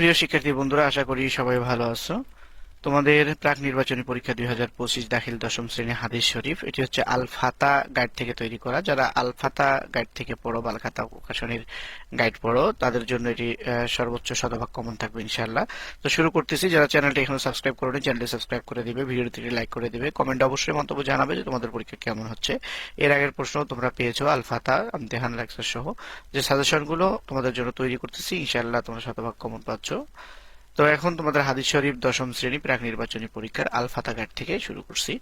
প্রিয় শিক্ষার্থী বন্ধুরা আশা করি সবাই ভালো আছো। তোমাদের প্রাক নির্বাচনী পরীক্ষা দুই হাজার পঁচিশ দাখিল দশম শ্রেণি হাদিস শরীফ। এটি হচ্ছে আলফাতা গাইড থেকে তৈরি করা। যারা আলফাতা গাইড থেকে পড়ো, বালখাতা প্রকাশনীর গাইড পড়ো, তাদের জন্য এটি সর্বোচ্চ শতভাগ কমন থাকবে ইনশাল্লাহ তো শুরু করতেছি। যারা চ্যানেলটি এখনও সাবস্ক্রাইব করোনি, চ্যানেলটি সাবস্ক্রাইব করে দিবে ভিডিওটি লাইক করে দিবে কমেন্ট অবশ্যই মন্তব্য জানাবে যে তোমাদের পরীক্ষা কেমন হচ্ছে। এর আগের প্রশ্ন তোমরা পেয়েছ, আলফাতা, আমতেহান লেকচার সহ যে সাজেশনগুলো তোমাদের জন্য তৈরি করতেছি ইনশাল্লাহ তোমরা শতভাগ কমন পাচ্ছ। তো এখন তোমাদের হাদিস শরীফ দশম শ্রেণি প্রাক নির্বাচনী পরীক্ষার আলফাতা গাইড থেকে শুরু করছি।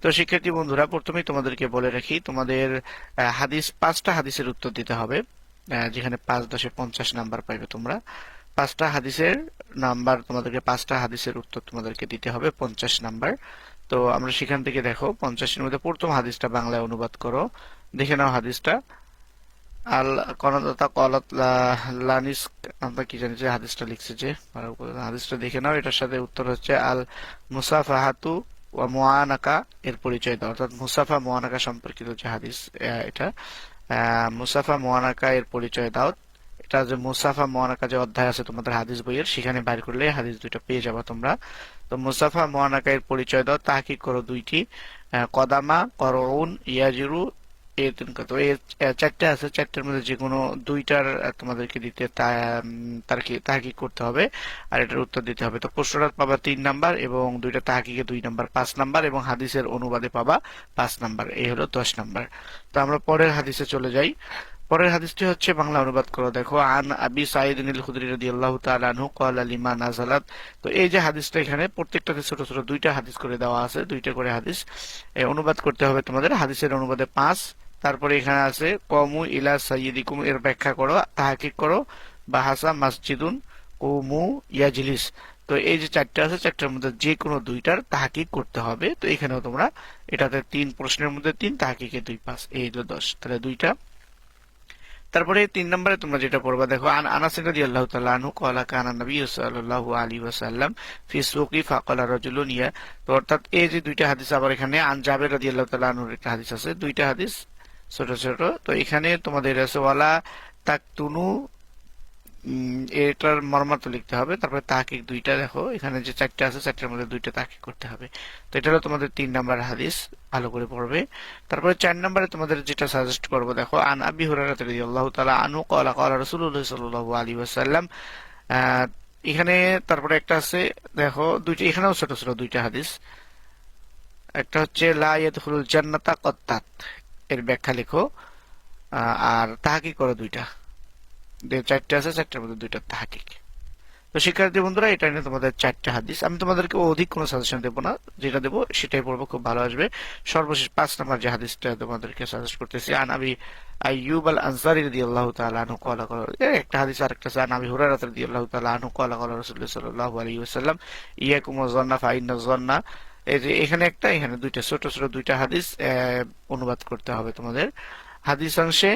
তো শিক্ষার্থী বন্ধুরা, প্রথমেই তোমাদেরকে বলে রাখি, তোমাদের হাদিস, পাঁচটা হাদিসের উত্তর দিতে হবে যেখানে পাঁচ দশে পঞ্চাশ নাম্বার পাইবে তোমরা। পাঁচটা হাদিসের নাম্বার, তোমাদেরকে পাঁচটা হাদিসের উত্তর তোমাদেরকে দিতে হবে, পঞ্চাশ নাম্বার। তো আমরা সেখান থেকে দেখো, পঞ্চাশের মধ্যে প্রথম হাদিসটা বাংলায় অনুবাদ করো। দেখে নাও হাদিসটা। আল কনদাতা কলাত লানিস আমরা কি জানি যে হাদিসটা লিখছে যে হাদিসটা দেখে নাও, এটার সাথে উত্তর হচ্ছে আল মুসাফাহাতু ওয়া মুআনাকা, এর পরিচয় দাও। অর্থাৎ মুসাফা মুআনাকা সম্পর্কিত যে হাদিস এটা মুসাফা মুআনাকা এর পরিচয় দাও। এটা যে মুসাফা মুআনাকা যে অধ্যায় আছে তোমাদের হাদিস বইয়ের, সেখানে বাইর করলে হাদিস দুইটা পেয়ে যাব তোমরা। তো মুসাফা মুআনাকা এর পরিচয় দাও, তাহকিক করো দুইটি কদামা, করউন, ইয়াজিরু তিন কথা এই চারটে আছে চারটের মধ্যে যে কোনো দুইটার তোমাদেরকে দিতে তাহাকি করতে হবে। আর এটার উত্তর দিতে হবে। তো প্রশ্নটা পাবা তিন নাম্বার এবং দুইটা তাহাকিকে দুই নাম্বার পাঁচ নাম্বার এবং হাদিসের অনুবাদে পাবা পাঁচ নাম্বার। এই হলো দশ নাম্বার। তো আমরা পরের হাদিসে চলে যাই। পরের হাদিসটি হচ্ছে বাংলা অনুবাদ করো। দেখো আন আবি সাইদ নিল খুদরি রাদিয়াল্লাহু তাআলা আনহু ক্বালা লিমা নাযালাত। তো এই যে হাদিসটা এখানে প্রত্যেকটাতে ছোট ছোট দুইটা হাদিস করে দেওয়া আছে দুইটা করে হাদিস। এ, অনুবাদ করতে হবে তোমাদের। হাদিসের অনুবাদে পাঁচ তারপরে এখানে আছে, কমু ইলা সাইয়িদিকুম এর ব্যাখ্যা করো, তাহাকিক করো, বাহাসা মাসজিদুন কুমু ইয়াজলিস তো এই যে চারটে আছে, চারটার মধ্যে যে কোনো দুইটার তাহাকিক করতে হবে। তো এখানেও তোমরা এটাতে তিন প্রশ্নের মধ্যে তিন, তাহাকিকে দুই পাঁচ এই হলো দশ, তাহলে দুইটা। তারপরে তিন নম্বরে তোমরা যেটা পড়বা, দেখো, আন আনাস রাদিয়াল্লাহু তাআলা আনহু কানা নবী সাল্লাল্লাহু আলাইহি ওয়াসাল্লাম ফি ফাকালা ইয়া তো অর্থাৎ এই যে দুইটা হাদিস আবার এখানে, আন জাবের রাদিয়াল্লাহু তাআলা আনহুর একটা হাদিস আছে, দুইটা হাদিস ছোট ছোট। তো এখানে তোমাদের আছে ওয়ালা তাকতুনু এটার মর্মার্থ লিখতে হবে। তারপরে তাহকিক দুইটা দেখো। এখানে যে চারটে আছে, চারটার মধ্যে দুইটা তাহকিক করতে হবে। তো এটা হলো তোমাদের তিন নাম্বার হাদিস। ভালো করে পড়বে। তারপরে চার নাম্বারে তোমাদের যেটা সাজেস্ট করব, দেখো, আন আবি হুরায়রা রাদিয়াল্লাহু তাআলা আনহু ক্বালা ক্বালা রাসূলুল্লাহ সাল্লাল্লাহু আলাইহি ওয়াসাল্লাম। এখানে তারপরে একটা আছে, দেখো, দুইটা, এখানেও ছোট ছোট দুইটা হাদিস। একটা হচ্ছে, লা ইয়াদখুলুল জান্নাতা কত্তাত। এর ব্যাখ্যা লেখো। আর তাহাকি করো দুইটা। চারটে আছে, চারটার মধ্যে দুইটা তাহাকিক। তো শিক্ষার্থী বন্ধুরা, এটা নিয়ে তোমাদের চারটে হাদিস। আমি তোমাদেরকে অধিক কোনো সাজেশন দেবো না। যেটা দেবো, সেটাই পড়ব, খুব ভালো আসবে। সর্বশেষ পাঁচ নম্বর যে হাদিসটা তোমাদেরকে সাজেস্ট করতেছি, আন আবি আইয়ুব আল আনসারি রাদিয়াল্লাহু তাআলা আনহু ক্বালা এর একটা হাদিস আরেকটা আছে, আন আবি হুরায়রা রাদিয়াল্লাহু তাআলা আনহু ক্বালা ক্বালা রাসূলুল্লাহ সাল্লাল্লাহু আলাইহি ওয়াসাল্লাম, ইয়াকুম ওয়াজ-যান্না ফাইন্না যান্না এই যে এখানে একটা, এখানে দুইটা, ছোট ছোট দুইটা হাদিস অনুবাদ করতে হবে তোমাদের। হাদিস অংশে,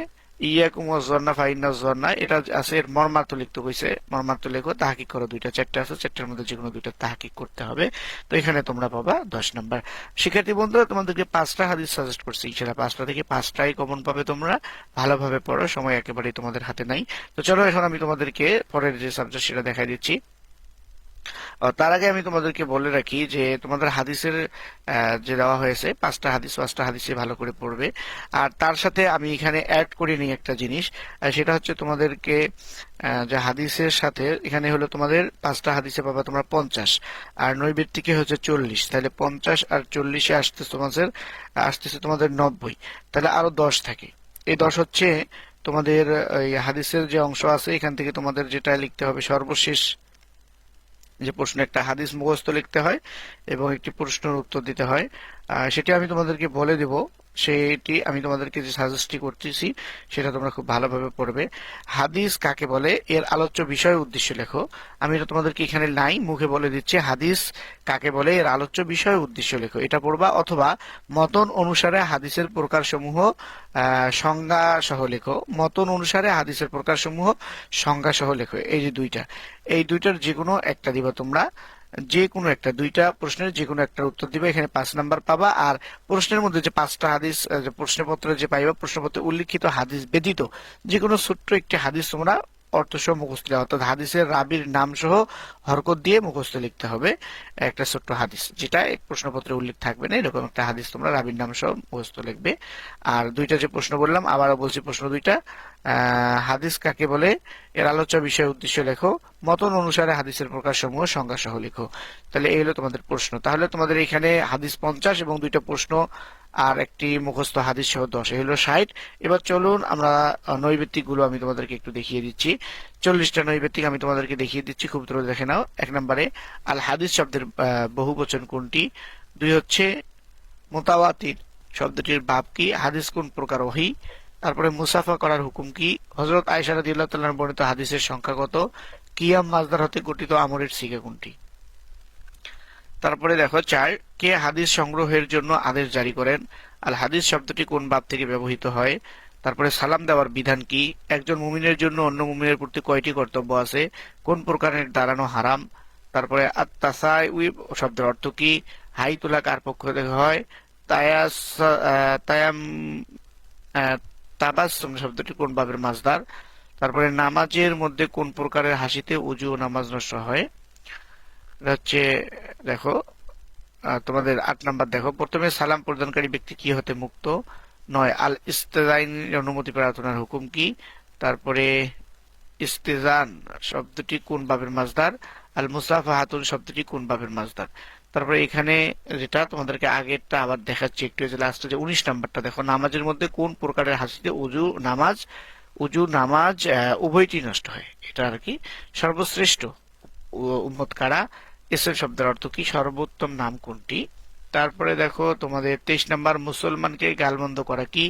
ইয়াকুম ওয়াজ-যান্না ফাইন্না যান্না এটা আছে এর মর্মার্থ লিখতে কইছে। মর্মার্থ লেখো, তাহাকিক করো দুইটা, চারটা আছে, চারটার মধ্যে যে কোনো দুইটা তাহাকিক করতে হবে। তো এখানে তোমরা পাবা দশ নাম্বার। শিক্ষার্থী বন্ধুরা, তোমাদেরকে পাঁচটা হাদিস সাজেস্ট করছি। সেটা পাঁচটা থেকে পাঁচটাই কমন পাবে তোমরা। ভালোভাবে পড়ো, সময় একেবারেই তোমাদের হাতে নাই। তো চলো এখন আমি তোমাদেরকে পরের যে সাবজেক্ট সেটা দেখাই দিচ্ছি। তার আগে আমি তোমাদেরকে বলে রাখি যে তোমাদের হাদিসের যে দেওয়া হয়েছে, পাঁচটা হাদিস, পাঁচটা হাদিসে ভালো করে পড়বে। আর তার সাথে আমি এখানে অ্যাড করে নিই একটা জিনিস সেটা হচ্ছে তোমাদেরকে যে হাদিসের সাথে এখানে হলো তোমাদের পাঁচটা হাদিসে পাবা তোমরা পঞ্চাশ, আর নৈবেত্তিকে হচ্ছে চল্লিশ। তাহলে পঞ্চাশ আর চল্লিশে আসতেছে তোমাদের আসতেছে তোমাদের নব্বই। তাহলে আরও দশ থাকে। এই দশ হচ্ছে তোমাদের, এই হাদিসের যে অংশ আছে, এখান থেকে তোমাদের যেটা লিখতে হবে সর্বশেষ যে প্রশ্ন একটা হাদিস মুখস্থ লিখতে হয় এবং একটি প্রশ্নের উত্তর দিতে হয়। সেটি আমি তোমাদেরকে বলে দেব। সেটি আমি তোমাদেরকে যে সাজেস্টটি করতেছি, সেটা তোমরা খুব ভালোভাবে পড়বে। হাদিস কাকে বলে? এর আলোচ্য বিষয় উদ্দেশ্য লেখো। আমি এটা তোমাদেরকে এখানে নাই, মুখে বলে দিচ্ছি। হাদিস কাকে বলে? এর আলোচ্য বিষয় উদ্দেশ্য লেখো। এটা পড়বা অথবা মতন অনুসারে হাদিসের প্রকারসমূহ সংজ্ঞা সহ লেখো। মতন অনুসারে হাদিসের প্রকারসমূহ সংজ্ঞা সহ লেখো। এই যে দুইটা। এই দুইটার যে কোনো একটা দিবা তোমরা। যে কোনো একটা, দুইটা প্রশ্নের যে কোনো একটা উত্তর দিবে, এখানে পাঁচ নাম্বার পাবা। আর প্রশ্নের মধ্যে যে পাঁচটা হাদিস প্রশ্নপত্র যে পাইবা, প্রশ্নপত্রে উল্লিখিত হাদিস ব্যতীত যে কোনো ছোট্ট একটি হাদিস তোমরা অর্থ সহ মুখস্থ। অর্থাৎ হাদিসের রাবির নাম সহ হরকত দিয়ে মুখস্থ লিখতে হবে একটা ছোট্ট হাদিস, যেটা এক প্রশ্নপত্রে উল্লেখ থাকবে না। এরকম একটা হাদিস তোমরা রাবির নাম সহ মুখস্থ লিখবে। আর দুইটা যে প্রশ্ন বললাম, আবারও বলছি প্রশ্ন দুইটা। হাদিস কাকে বলে? এর আলোচ্য বিষয় উদ্দেশ্য লেখো, মতন অনুসারে হাদিসের প্রকার সমূহ সংজ্ঞা সহ লেখো। তাহলে এই হলো তোমাদের প্রশ্ন। তাহলে তোমাদের এখানে হাদিস পঞ্চাশ এবং দুইটা প্রশ্ন আর একটি মুখস্থ হাদিস সহ দশ। হলো ষাট। এবার চলুন আমরা নৈবেত্তিকগুলো আমি তোমাদেরকে একটু দেখিয়ে দিচ্ছি। চল্লিশটা নৈবেত্তিক আমি তোমাদেরকে দেখিয়ে দিচ্ছি, খুব দ্রুত দেখে নাও। এক নম্বরে আল হাদিস শব্দের বহু বচন কোনটি? দুই হচ্ছে, মোতাওয়াতির শব্দটির বাপ কি? হাদিস কোন প্রকার ওহি? তারপরে মুসাফা করার হুকুম কি? হজরত আয়সা রাদিয়াল্লাহু তাআলার বর্ণিত হাদিসের সংখ্যা কত? কিয়াম মাজদার হতে গঠিত আমরের সিগা কোনটি? তারপরে দেখো, চার, কে হাদিস সংগ্রহের জন্য আদেশ জারি করেন? আল হাদিস শব্দটি কোন বাব থেকে ব্যবহৃত হয়? তারপরে সালাম দেওয়ার বিধান কি? একজন মুমিনের জন্য অন্য মুমিনের প্রতি কয়টি কর্তব্য আছে? কোন প্রকারের দাঁড়ানো হারাম? তারপরে আত্মাসাই শব্দের অর্থ কি? হাই তোলা কার পক্ষ থেকে হয় তায়াস তায়াম তাবাসসুম শব্দটি কোন বাবের মাজদার তারপরে নামাজের মধ্যে কোন প্রকারের হাসিতে উজু ও নামাজ নষ্ট হয়? এটা হচ্ছে, দেখো তোমাদের আট নাম্বার দেখো। প্রথমে সালাম প্রদানকারী ব্যক্তি কি হতে মুক্ত? নয়, আল ইস্তেজাইন অনুমতি প্রার্থনার হুকুম কি? তারপরে ইস্তেজান শব্দটি কোন বাবের মাজদার আল মুসাফা হাতুন শব্দটি কোন বাবের মাজদার তারপরে এখানে যেটা তোমাদেরকে আগেরটা আবার দেখাচ্ছি একটু যে লাস্টে যে উনিশ নাম্বারটা দেখো, নামাজের মধ্যে কোন প্রকারের হাসিতে উজু, নামাজ উজু, নামাজ উভয়টি নষ্ট হয়? এটা আর কি? সর্বশ্রেষ্ঠ উম্মত কারা? ইসলাম শব্দের অর্থ কি? সর্বোত্তম নাম কোনটি? তারপরে দেখো তোমাদের তেইশ নাম্বার, মুসলমানকে গালমন্দ করা কি?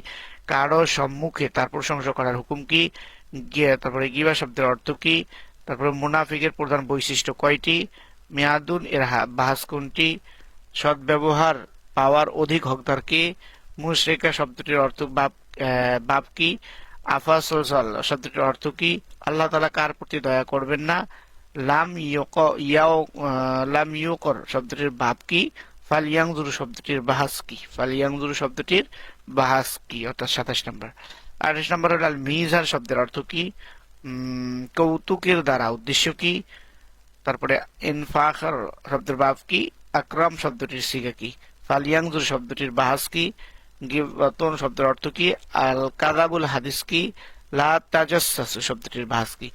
কারও সম্মুখে তার প্রশংসা করার হুকুম কি? তারপরে গিবা শব্দের অর্থ কি? তারপরে মুনাফিকের প্রধান বৈশিষ্ট্য কয়টি? মেয়াদুন এর বাহাস কোনটি? সদ্ব্যবহার, পাওয়ার অধিক হকদার কে? মুশরিকা শব্দটির অর্থ বাপ বাপ কি? আফাসল শব্দটির অর্থ কি? আল্লাহ তালা কার প্রতি দয়া করবেন না? লাম ইয়ক, ইয়াও লাম ইয়কর শব্দটির বাপ কি? ফালিয়াংজুরু শব্দটির বাহাস কি? ফালিয়াংজুরু শব্দটির বাহাস কি? অর্থাৎ সাতাশ নম্বর। আঠাশ নম্বর হল আল মিজার শব্দের অর্থ কি? কৌতুকের দ্বারা। উদ্দেশ্য কি? তারপরে ইনফাখর শব্দের বাপ কি? আকরাম শব্দটির সিগা কি? ফালিয়াংজুর শব্দটির বাহাস কি? গিবতন শব্দের অর্থ কি? আল কাদাবুল হাদিস কি? লা তাজাসসাসু শব্দটির বাহাস কি?